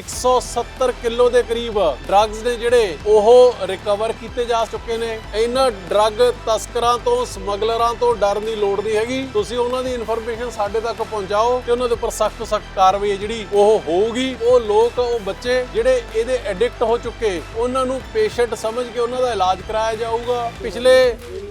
170 kilo ਦੇ ਕਰੀਬ drugs ਨੇ ਜਿਹੜੇ ਉਹ ਰਿਕਵਰ ਕੀਤੇ ਜਾ ਚੁੱਕੇ ਨੇ। ਇਹਨਾਂ ਡਰੱਗ ਤਸਕਰਾਂ ਤੋਂ, ਸਮਗਲਰਾਂ ਤੋਂ ਡਰਨ ਦੀ ਲੋੜ ਨਹੀਂ ਹੈਗੀ। ਤੁਸੀਂ ਉਹਨਾਂ ਦੀ ਇਨਫੋਰਮੇਸ਼ਨ ਸਾਡੇ ਤੱਕ ਪਹੁੰਚਾਓ ਤੇ ਉਹਨਾਂ ਦੇ ਉੱਪਰ ਸਖਤ ਸਖਤ ਕਾਰਵਾਈ ਜਿਹੜੀ ਉਹ ਹੋਊਗੀ। ਉਹ ਲੋਕ, ਉਹ ਬੱਚੇ ਜਿਹੜੇ ਇਹਦੇ ਐਡਿਕਟ ਹੋ ਚੁੱਕੇ, ਉਹਨਾਂ ਨੂੰ ਪੇਸ਼ੈਂਟ ਸਮਝ ਕੇ ਉਹਨਾਂ ਦਾ ਇਲਾਜ ਕਰਾਇਆ ਜਾਊਗਾ। ਪਿਛਲੇ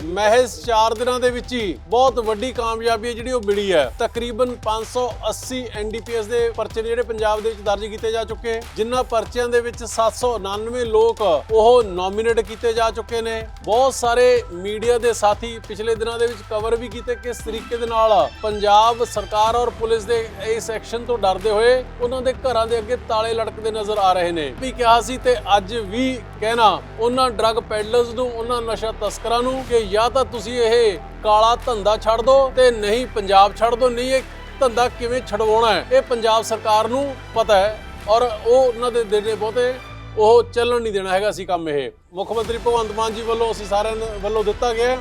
ਮਹਿਜ਼ 4 ਦਿਨਾਂ ਦੇ ਵਿੱਚ ਹੀ ਬਹੁਤ ਵੱਡੀ ਕਾਮਯਾਬੀ ਹੈ ਜਿਹੜੀ ਉਹ ਮਿਲੀ ਹੈ। ਤਕਰੀਬਨ 580 ਐਨਡੀਪੀਐਸ ਦੇ ਪਰਚੇ ਜਿਹੜੇ ਪੰਜਾਬ ਦੇ ਵਿੱਚ ਦਰਜ ਕੀਤੇ ਜਾ ਚੁੱਕੇ ਜਿਨ੍ਹਾਂ ਪਰਚਿਆਂ ਦੇ ਵਿੱਚ 799 ਲੋਕ ਉਹ ਨੋਮੀਨੇਟ ਕੀਤੇ ਜਾ ਚੁੱਕੇ ਨੇ। ਬਹੁਤ ਸਾਰੇ ਮੀਡੀਆ ਦੇ ਸਾਥੀ ਪਿਛਲੇ ਦਿਨਾਂ ਦੇ ਵਿੱਚ ਕਵਰ ਵੀ ਕੀਤੇ ਕਿਸ ਤਰੀਕੇ ਦੇ ਨਾਲ ਪੰਜਾਬ ਸਰਕਾਰ ਔਰ ਪੁਲਿਸ ਦੇ ਇਸ ਐਕਸ਼ਨ ਤੋਂ ਡਰਦੇ ਹੋਏ ਉਹਨਾਂ ਦੇ ਘਰਾਂ ਦੇ ਅੱਗੇ ਤਾਲੇ ਲਟਕਦੇ ਨਜ਼ਰ ਆ ਰਹੇ ਨੇ। ਵੀ ਕਿਹਾ ਸੀ ਤੇ ਅੱਜ ਵੀ ਕਹਿਣਾ, ਉਹਨਾਂ ਡਰੱਗ ਪੈਡਲਰਸ ਨੂੰ, ਉਹਨਾਂ ਨਸ਼ਾ ਤਸਕਰਾਂ ਨੂੰ ਕਿ ਜਾਂ ਤਾਂ ਤੁਸੀਂ ਇਹ ਕਾਲਾ ਧੰਦਾ ਛੱਡ ਦਿਓ ਤੇ ਨਹੀਂ ਪੰਜਾਬ ਛੱਡ ਦਿਓ ਨਹੀਂ ਇਹ ਧੰਦਾ ਕਿਵੇਂ ਛਡਵਾਉਣਾ ਹੈ? ਇਹ ਪੰਜਾਬ ਸਰਕਾਰ ਨੂੰ ਪਤਾ ਹੈ ਔਰ ਉਹ ਉਹਨਾਂ ਦੇ ਦੇਣੇ ਬਹੁਤੇ, ਉਹ ਚੱਲਣ ਨਹੀਂ ਦੇਣਾ ਹੈਗਾ ਸੀ ਕੰਮ ਇਹ। ਮੁੱਖ ਮੰਤਰੀ ਭਗਵੰਤ ਮਾਨ ਜੀ ਵੱਲੋਂ ਅਸੀਂ ਸਾਰਿਆਂ ਵੱਲੋਂ ਦਿੱਤਾ ਗਿਆ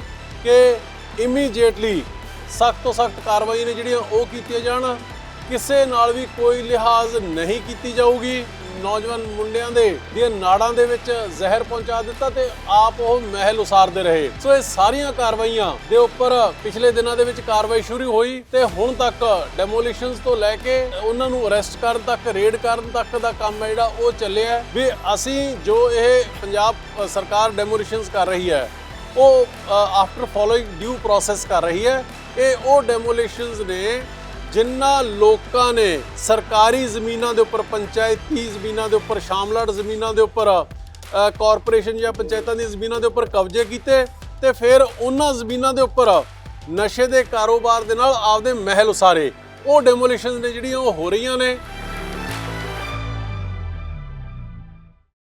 ਕਿ ਇਮੀਡੀਏਟਲੀ ਸਖਤ ਤੋਂ ਸਖਤ ਕਾਰਵਾਈ ਨੇ ਜਿਹੜੀਆਂ ਉਹ ਕੀਤੀਆਂ ਜਾਣ। ਕਿਸੇ ਨਾਲ ਵੀ ਕੋਈ ਲਿਹਾਜ਼ ਨਹੀਂ ਕੀਤੀ ਜਾਊਗੀ। ਨੌਜਵਾਨ ਮੁੰਡਿਆਂ ਦੇ, ਦੀਆਂ ਨਾੜਾਂ ਦੇ ਵਿੱਚ ਜ਼ਹਿਰ ਪਹੁੰਚਾ ਦਿੱਤਾ ਤੇ ਆਪ ਉਹ ਮਹਿਲ ਉਸਾਰਦੇ ਰਹੇ। ਸੋ ਇਹ ਸਾਰੀਆਂ ਕਾਰਵਾਈਆਂ ਦੇ ਉੱਪਰ ਪਿਛਲੇ ਦਿਨਾਂ ਦੇ ਵਿੱਚ ਕਾਰਵਾਈ ਸ਼ੁਰੂ ਹੋਈ ਤੇ ਹੁਣ ਤੱਕ ਡੈਮੋਲੀਸ਼ਨਸ ਤੋਂ ਲੈ ਕੇ ਉਹਨਾਂ ਨੂੰ ਅਰੈਸਟ ਕਰਨ ਤੱਕ ਰੇਡ ਕਰਨ ਤੱਕ ਦਾ ਕੰਮ ਹੈ ਜਿਹੜਾ, ਉਹ ਚੱਲਿਆ ਵੀ ਅਸੀਂ ਜੋ ਇਹ ਪੰਜਾਬ ਸਰਕਾਰ ਡੈਮੋਲੀਸ਼ਨਸ ਕਰ ਰਹੀ ਹੈ, ਉਹ ਆਫਟਰ ਫੋਲੋਇੰਗ ਡਿਊ ਪ੍ਰੋਸੈਸ ਕਰ ਰਹੀ ਹੈ, ਇਹ ਉਹ ਡੈਮੋਲੀਸ਼ਨਸ ਨੇ ਜਿਨ੍ਹਾਂ ਲੋਕਾਂ ਨੇ ਸਰਕਾਰੀ ਜ਼ਮੀਨਾਂ ਦੇ ਉੱਪਰ, ਪੰਚਾਇਤੀ ਜ਼ਮੀਨਾਂ ਦੇ ਉੱਪਰ ਸ਼ਾਮਲਾਟ ਜ਼ਮੀਨਾਂ ਦੇ ਉੱਪਰ ਕਾਰਪੋਰੇਸ਼ਨ ਜਾਂ ਪੰਚਾਇਤਾਂ ਦੀਆਂ ਜ਼ਮੀਨਾਂ ਦੇ ਉੱਪਰ ਕਬਜ਼ੇ ਕੀਤੇ ਤੇ ਫਿਰ ਉਹਨਾਂ ਜ਼ਮੀਨਾਂ ਦੇ ਉੱਪਰ ਨਸ਼ੇ ਦੇ ਕਾਰੋਬਾਰ ਦੇ ਨਾਲ ਆਪਦੇ ਮਹਿਲ ਉਸਾਰੇ। ਉਹ ਡੈਮੋਲੀਸ਼ਨਸ ਨੇ ਜਿਹੜੀਆਂ ਉਹ ਹੋ ਰਹੀਆਂ ਨੇ।